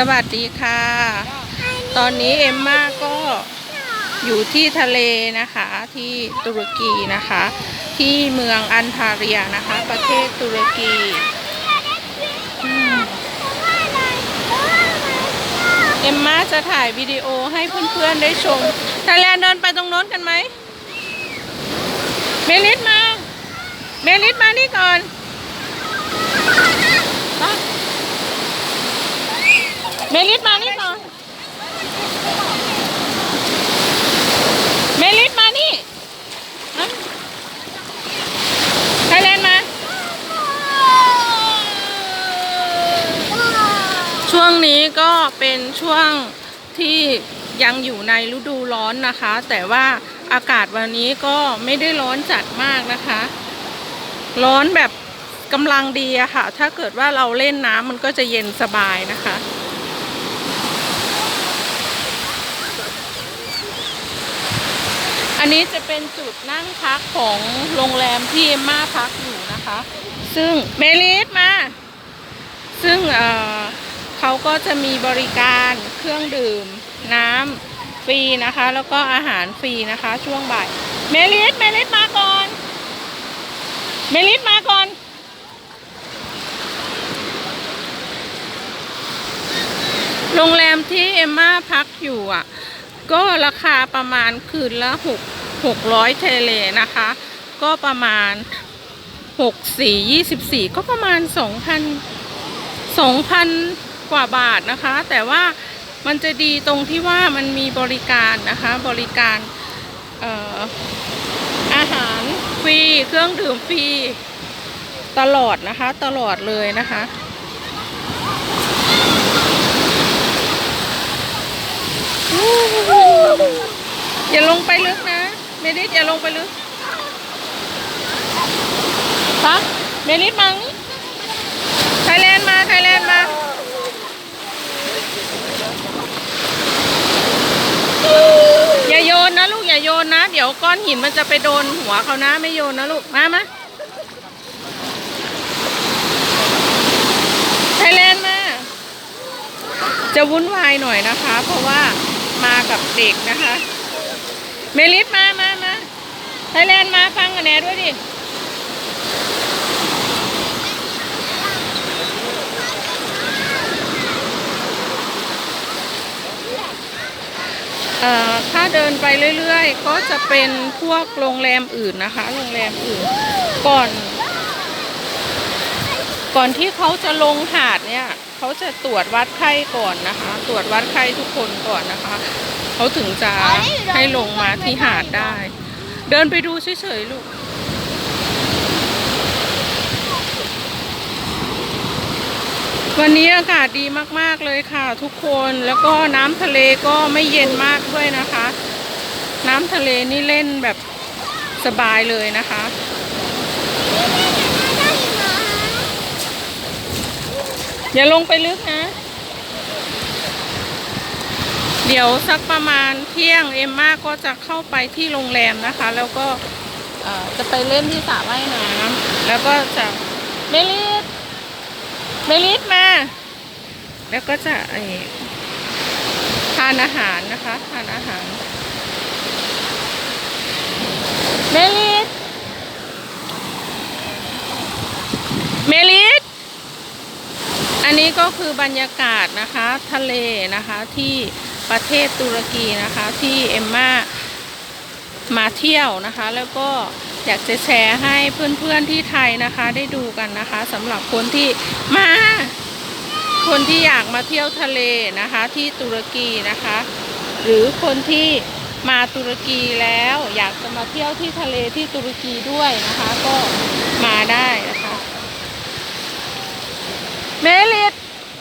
สวัสดีค่ะ ตอนนี้เอมมาก็อยู่ที่ทะเลนะคะที่ตุรกีนะคะ ที่เมืองอันทาเรียนะคะ ประเทศตุรกีอืมเอมมาจะถ่ายวิดีโอให้เพื่อนๆได้ชมทยแลนเดินไปตรงโน้นกันไหมเมลิสมา เมลิสมานี่ก่อนมาเมลิสมานี่ก่อน เมลิสมานี่มาไทยแลนด์มา ช่วงนี้ก็ เป็นช่วงที่ยังอยู่ในฤดูร้อนนะคะ แต่ว่าอากาศวันนี้ก็ไม่ได้ร้อนจัดมากนะคะ ร้อนแบบกำลังดีอะค่ะ ถ้าเกิดว่าเราเล่นน้ำมันก็จะเย็นสบายนะคะ อันนี้จะเป็นจุดนั่งพักของโรงแรมที่ม่าพักอยู่นะคะ ซึ่งเมลิสมา ซึ่งเอ่อ ก็จะมีบริการเครื่องดื่ม น้ำฟรีนะคะ แล้วก็อาหารฟรีนะคะ ช่วงบ่าย เมลิสเมลิสมาก่อน เมลิสมาก่อนโรงแรมที่เอมม่าพักอยู่อะ ก็ราคาประมาณคืนละหกหกร้อยเทเลนะคะ ก็ประมาณหกสี่ยี่สิบสี่ก็ประมาณสองพันสองพัน กว่าบาทนะคะ แต่ว่ามันจะดีตรงที่ว่ามันมีบริการนะคะ บริการอออาหารฟรี เครื่องดื่มฟรี ตลอดนะคะ ตลอดเลยนะคะอย่าลงไปลึกนะ เมลิสอย่าลงไปลึกปะเมลิสมังไทยแลนด์มาไทยแลนด์มา อย่าโยนนะลูกอย่าโย นนะ เดี๋ยวก้อนหินมันจะไปโดนหัวเขานะไม่โยนนะลูก มามาไทยแลนด์มา จะวุ่นวายหน่อยนะคะ เพราะว่ามากับเด็กนะคะ เมลิสมามามาไทยแลนด์มาฟังกันแน่ด้วยดิ เอ่อ ถ้าเดินไปเรื่อยๆ ก็จะเป็นพวกโรงแรมอื่นนะคะ โรงแรมอื่น ก่อน ก่อนที่เขาจะลงหาดเนี่ยเขาจะตรวจวัดไข้ก่อนนะคะ ตรวจวัดไข้ทุกคนก่อนนะคะเขาถึงจะให้ลงมาที่หาดได้ เดินไปดูเฉยๆลูก วันนี้อากาศดีมากๆเลยค่ะ ทุกคนแล้วก็น้ำทะเลก็ไม่เย็นมากด้วยนะคะ น้ำทะเลนี่เล่นแบบสบายเลยนะคะ อย่าลงไปลึกนะ เดี๋ยวสักประมาณเที่ยงเอ็มมาก็จะเข้าไปที่โรงแรมนะคะ แล้วก็จะไปเล่นที่สระว่ายน้ำแล้วก็จะเมลิส เมลิสมา แล้วก็จะไอทานอาหารนะคะทานอาหารเมลิสเมลิสอันนี้ก็คือบรรยากาศนะคะทะเลนะคะที่ประเทศตุรกีนะคะที่เอมมามาเที่ยวนะคะ แล้วก็ อยากจะแชร์ให้เพื่อนๆที่ไทยนะคะ ได้ดูกันนะคะสำหรับคนที่มา คนที่อยากมาเที่ยวทะเลนะคะ ที่ตุรกีนะคะ หรือคนที่มาตุรกีแล้วอยากจะมาเที่ยวที่ทะเลที่ตุรกีด้วยนะคะ ก็มาได้นะคะเมลิด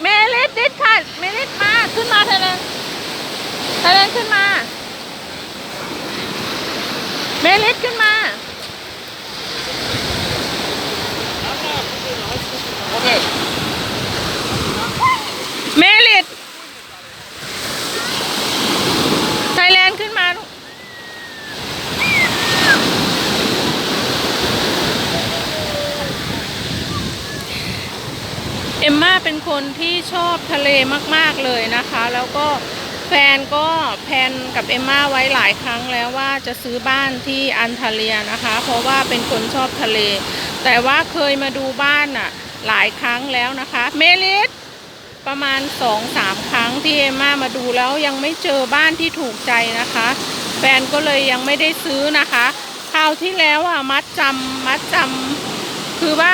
เมลิดดิดค่ะเมลิดมาขึ้นมาไทยแลนด์ไทยแลนขึ้นมา เมลิดขึ้นมา Okay. เมลิดไทยแลนด์ขึ้นมาลูก เอมมาเป็นคนทะเลมากๆเลยนะคะ แล้วก็แฟนก็แพนกับเอมม่าไว้หลายครั้งแล้วว่าจะซื้อบ้านที่อันทาเลียนะคะ เพราะว่าเป็นคนชอบทะเล แต่ว่าเคยมาดูบ้านอะหลายครั้งแล้วนะคะ เมลิสประมาณสองสามครั้งที่เอมม่ามาดูแล้วยังไม่เจอบ้านที่ถูกใจนะคะ แฟนก็เลยยังไม่ได้ซื้อนะคะคราวที่แล้วอะมัดจำมัดจำคือว่า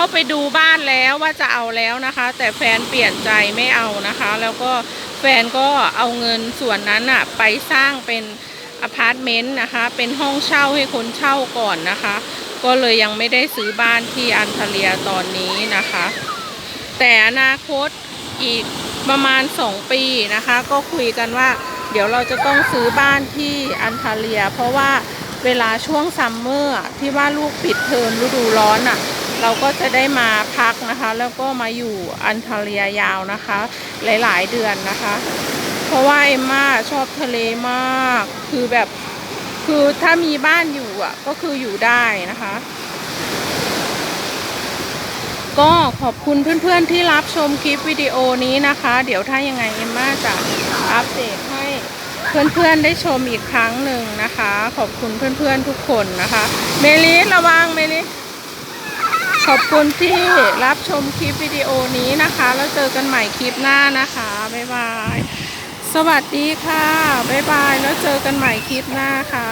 เขาไปดูบ้านแล้วว่าจะเอาแล้วนะคะ แต่แฟนเปลี่ยนใจไม่เอานะคะ แล้วก็แฟนก็เอาเงินส่วนนั้นอะไปสร้างเป็นอพาร์ตเมนต์นะคะ เป็นห้องเช่าให้คนเช่าก่อนนะคะ ก็เลยยังไม่ได้ซื้อบ้านที่อันทาเลียตอนนี้นะคะ แต่อนาคตอีกประมาณ 2 ปีนะคะ ก็คุยกันว่า เดี๋ยวเราจะต้องซื้อบ้านที่อันทาเลีย เพราะว่าเวลาช่วงซัมเมอร์ที่ว่าลูกปิดเทอมฤดูร้อนอะ เราก็จะได้มาพักนะคะ แล้วก็มาอยู่อันทาเลียยาวนะคะ หลายๆเดือนนะคะ เพราะว่าเอมม่าชอบทะเลมาก คือแบบคือถ้ามีบ้านอยู่อะก็คืออยู่ได้นะคะ ก็ขอบคุณเพื่อนๆที่รับชมคลิปวิดีโอนี้นะคะ เดี๋ยวถ้ายังไงเอมม่าจะอัปเดตให้เพื่อนๆได้ชมอีกครั้งหนึ่งนะคะ ขอบคุณเพื่อนๆทุกคนนะคะ เมลิสระวังเมลิส ขอบคุณที่รับชมคลิปวิดีโอนี้นะคะ แล้วเจอกันใหม่คลิปหน้านะคะ บ๊ายบาย สวัสดีค่ะ บ๊ายบาย แล้วเจอกันใหม่คลิปหน้าค่ะ